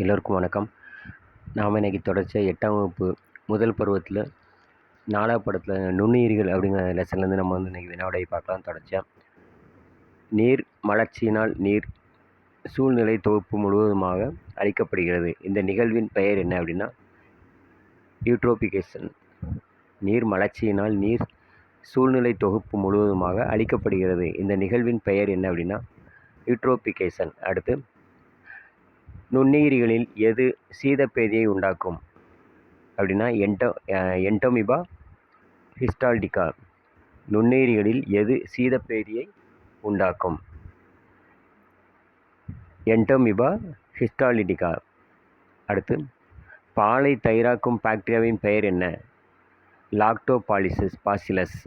எல்லோருக்கும் வணக்கம். நாம் இன்றைக்கி தொடர்ச்சியாக எட்டாம் வகுப்பு முதல் பருவத்தில் நாலாவது படத்தில் நுண்ணுயிர்கள் அப்படிங்கிற லெசன்லேருந்து நம்ம வந்து இன்றைக்கி வினாவிடை பார்க்கலாம் தொடர்ச்சியாக நீர் மலர்ச்சியினால் நீர் சூழ்நிலை தொகுப்பு முழுவதுமாக அழிக்கப்படுகிறது. இந்த நிகழ்வின் பெயர் என்ன அப்படின்னா யூட்ரோபிகேஷன். நீர் மலர்ச்சியினால் நீர் சூழ்நிலை தொகுப்பு முழுவதுமாக அழிக்கப்படுகிறது. இந்த நிகழ்வின் பெயர் என்ன அப்படின்னா யூட்ரோபிகேஷன். அடுத்து நுண்ணுயிரிகளில் எது சீதப்பேதியை உண்டாக்கும்? அப்படின்னா என்டோ என்டோமிபா ஹிஸ்டால்டிகா. நுண்ணுயிரிகளில் எது சீதப்பேதியை உண்டாக்கும்? என்டோமிபா ஹிஸ்டாலிடிகா. அடுத்து பாலை தயிராக்கும் பாக்டீரியாவின் பெயர் என்ன? Lactobacillus bacillus.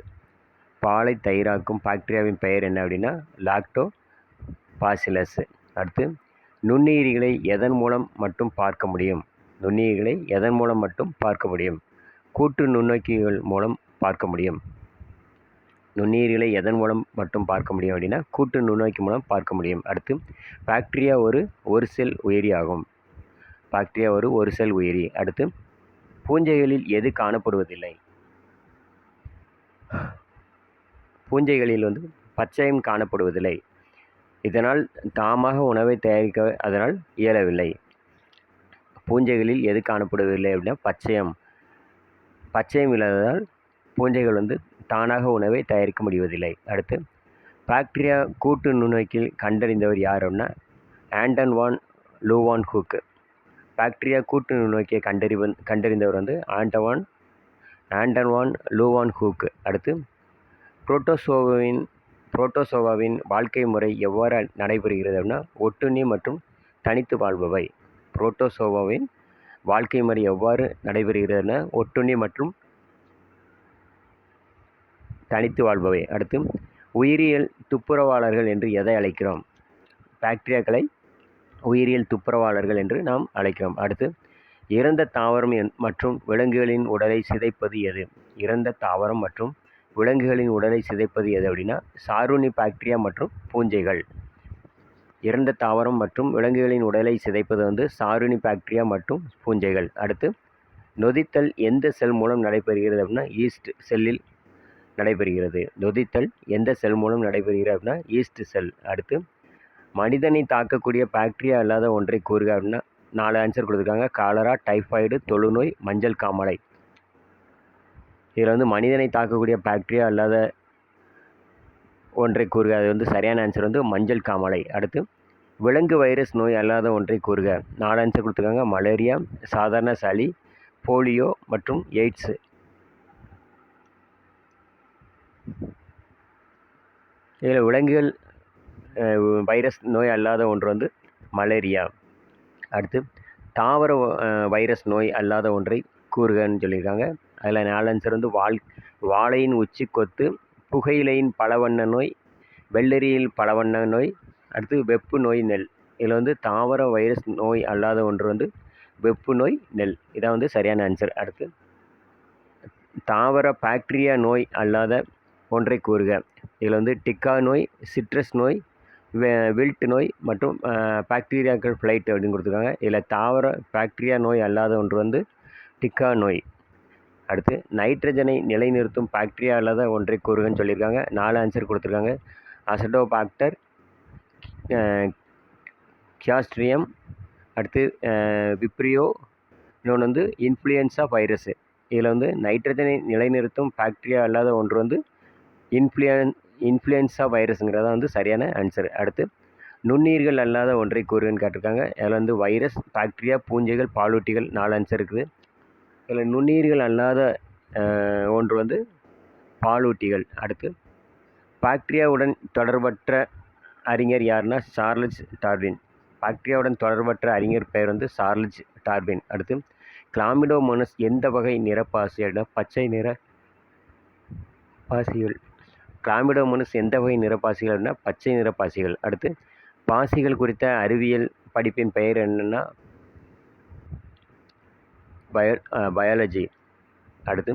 பாலை தயிராக்கும் பாக்டீரியாவின் பெயர் என்ன அப்படின்னா லாக்டோ பாசிலஸ் அடுத்து நுண்ணுயிரிகளை எதன் மூலம் மட்டும் பார்க்க முடியும்? நுண்ணுயிரிகளை எதன் மூலம் மட்டும் பார்க்க முடியும்? கூட்டு நுண்ணோக்கிகள் மூலம் பார்க்க முடியும். நுண்ணுயிரிகளை எதன் மூலம் மட்டும் பார்க்க முடியும் அப்படின்னா கூட்டு நுண்ணோக்கி மூலம் பார்க்க முடியும். அடுத்து பாக்டீரியா ஒரு ஒரு செல் உயிரி ஆகும். பாக்டீரியா ஒரு ஒரு செல் உயிரி. அடுத்து பூஞ்சைகளில் எது காணப்படுவதில்லை? பூஞ்சைகளில் வந்து பச்சையம் காணப்படுவதில்லை. இதனால் தாமாக உணவை தயாரிக்க அதனால் இயலவில்லை. பூஞ்சைகளில் எது காணப்படுவதில்லை அப்படின்னா பச்சையம். பச்சையம் இல்லாததால் பூஞ்சைகள் வந்து தானாக உணவை தயாரிக்க முடிவதில்லை. அடுத்து பாக்டீரியா கூட்டு நுண்ணோக்கில் கண்டறிந்தவர் யார் அப்படின்னா Anton van Leeuwenhoek bacteria கூட்டு நுண்ணோக்கியை கண்டறிவன் கண்டறிந்தவர் வந்து ஆண்டவான் ஆண்டன் வான் லூவான் ஹூக்கு அடுத்து புரோட்டோசோவின் புரோட்டோசோவாவின் வாழ்க்கை முறை எவ்வாறு நடைபெறுகிறது அப்படின்னா ஒட்டுண்ணி மற்றும் தனித்து வாழ்பவை. புரோட்டோசோவாவின் வாழ்க்கை முறை எவ்வாறு நடைபெறுகிறதுனா ஒட்டுண்ணி மற்றும் தனித்து வாழ்பவை. அடுத்து உயிரியல் துப்புரவாளர்கள் என்று எதை அழைக்கிறோம்? பாக்டீரியாக்களை உயிரியல் துப்புரவாளர்கள் என்று நாம் அழைக்கிறோம். அடுத்து இறந்த தாவரம் மற்றும் விலங்குகளின் உடலை சிதைப்பது எது? இறந்த தாவரம் மற்றும் விலங்குகளின் உடலை சிதைப்பது எது அப்படின்னா சாருணி பாக்டீரியா மற்றும் பூஞ்சைகள். இறந்த தாவரம் மற்றும் விலங்குகளின் உடலை சிதைப்பது வந்து சாருணி பாக்டீரியா மற்றும் பூஞ்சைகள். அடுத்து நொதித்தல் எந்த செல் மூலம் நடைபெறுகிறது அப்படின்னா ஈஸ்ட் செல்லில் நடைபெறுகிறது. நொதித்தல் எந்த செல் மூலம் நடைபெறுகிறது அப்படின்னா ஈஸ்ட் செல் அடுத்து மனிதனை தாக்கக்கூடிய பாக்டீரியா இல்லாத ஒன்றை கூறுக அப்படின்னா நாலு ஆன்சர் கொடுத்துருக்காங்க. காலரா டைஃபாய்டு தொழுநோய் மஞ்சள் காமாலை. இதில் வந்து மனிதனை தாக்கக்கூடிய பாக்டீரியா அல்லாத ஒன்றை கூறுக. அது வந்து சரியான ஆன்சர் வந்து மஞ்சள் காமாலை. அடுத்து விலங்கு வைரஸ் நோய் அல்லாத ஒன்றை கூறுக. நாலு ஆன்சர் கொடுத்துருக்காங்க. மலேரியா சாதாரண சளி போலியோ மற்றும் எய்ட்ஸு இதில் விலங்குகள் வைரஸ் நோய் அல்லாத ஒன்று வந்து மலேரியா அடுத்து தாவர வைரஸ் நோய் அல்லாத ஒன்றை கூறுகன்னு சொல்லியிருக்காங்க. அதில் நாலு வந்து வால் வாழையின் உச்சி கொத்து புகையிலையின் பலவண்ண நோய் வெள்ளரியில் பலவண்ண நோய் அடுத்து வெப்பு நோய் நெல். இதில் வந்து தாவர வைரஸ் நோய் அல்லாத ஒன்று வந்து வெப்பு நோய் நெல். இதான் வந்து சரியான ஆன்சர் அடுத்து தாவர பாக்டீரியா நோய் அல்லாத ஒன்றை கூறுக. இதில் வந்து டிக்கா நோய் சிட்ரஸ் நோய் வில்ட் நோய் மற்றும் பாக்டீரியாக்கள் ஃப்ளைட் அப்படின்னு கொடுத்துருக்காங்க. இதில் தாவர பாக்டீரியா நோய் அல்லாத ஒன்று வந்து டிக்கா நோய். அடுத்து நைட்ரஜனை நிலைநிறுத்தும் பாக்டீரியா அல்லாத ஒன்றை கூறுகன்னு சொல்லியிருக்காங்க. நாலு ஆன்சர் கொடுத்துருக்காங்க. அசடோபாக்டர் கியாஸ்ட்ரியம் அடுத்து விப்ரியோ இன்னொன்று வந்து இன்ஃப்ளூயன்ஸா வைரஸு இதில் வந்து நைட்ரஜனை நிலைநிறுத்தும் பாக்டீரியா அல்லாத ஒன்று வந்து இன்ஃப்ளூயன் இன்ஃப்ளூயன்ஸா வைரஸுங்கிறத வந்து சரியான ஆன்சர் அடுத்து நுண்ணீர்கள் அல்லாத ஒன்றை கூறுகன்னு கேட்டிருக்காங்க. அதில் வந்து வைரஸ் பாக்டீரியா பூஞ்சைகள் பாலூட்டிகள் நாலு ஆன்சர் இருக்குது. இதில் நுண்ணுயிர்கள் அல்லாத ஒன்று வந்து பாலூட்டிகள். அடுத்து பாக்டீரியாவுடன் தொடர்பற்ற அறிஞர் யாருன்னா சார்லஸ் டார்வின். பாக்டீரியாவுடன் தொடர்பற்ற அறிஞர் பெயர் வந்து சார்லஸ் டார்வின். அடுத்து கிளாமிடோமோனஸ் எந்த வகை நிறப்பாசி அப்படின்னா பச்சை நிற பாசிகள். கிளாமிடோமோனஸ் எந்த வகை நிறப்பாசிகள் அப்படின்னா பச்சை நிறப்பாசிகள் அடுத்து பாசிகள் குறித்த அறிவியல் படிப்பின் பெயர் என்னென்னா பயோ பயாலஜி அடுத்து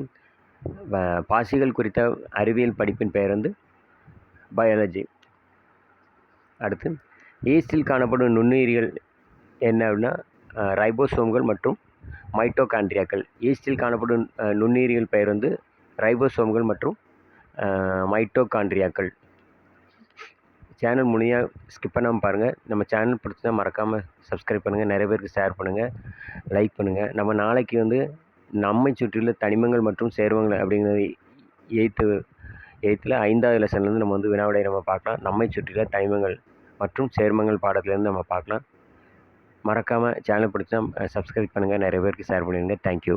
பாசிகள் குறித்த அறிவியல் படிப்பின் பெயர் வந்து பயாலஜி அடுத்து ஈஸ்டில் காணப்படும் நுண்ணுயிரிகள் என்ன அப்படின்னா ரைபோசோம்கள் மற்றும் மைட்டோகாண்ட்ரியாக்கள் ஈஸ்டில் காணப்படும் நுண்ணுயிரிகள் பெயர் வந்து ரைபோசோம்கள் மற்றும் மைட்டோகாண்ட்ரியாக்கள் சேனல் முழுமையாக ஸ்கிப் பண்ணாமல் பாருங்கள் நம்ம சேனல் பிடிச்சா மறக்காமல் சப்ஸ்கிரைப் பண்ணுங்கள் நிறைய பேருக்கு ஷேர் பண்ணுங்கள் லைக் பண்ணுங்கள் நம்ம நாளைக்கு வந்து நம்மை சுற்றியுள்ள தனிமங்கள் மற்றும் சேர்மங்கள் அப்படிங்கிறது எயித்து எயித்தில் ஐந்தாவது லெசன்லேருந்து நம்ம வந்து வினாவிடை நம்ம பார்க்கலாம். நம்மை சுற்றியுள்ள தனிமங்கள் மற்றும் சேர்மங்கள் பாடத்துலேருந்து நம்ம பார்க்கலாம். மறக்காமல் சேனல் பிடிச்சா சப்ஸ்கிரைப் பண்ணுங்கள் நிறைய பேருக்கு ஷேர் பண்ணிடுங்க. தேங்க்யூ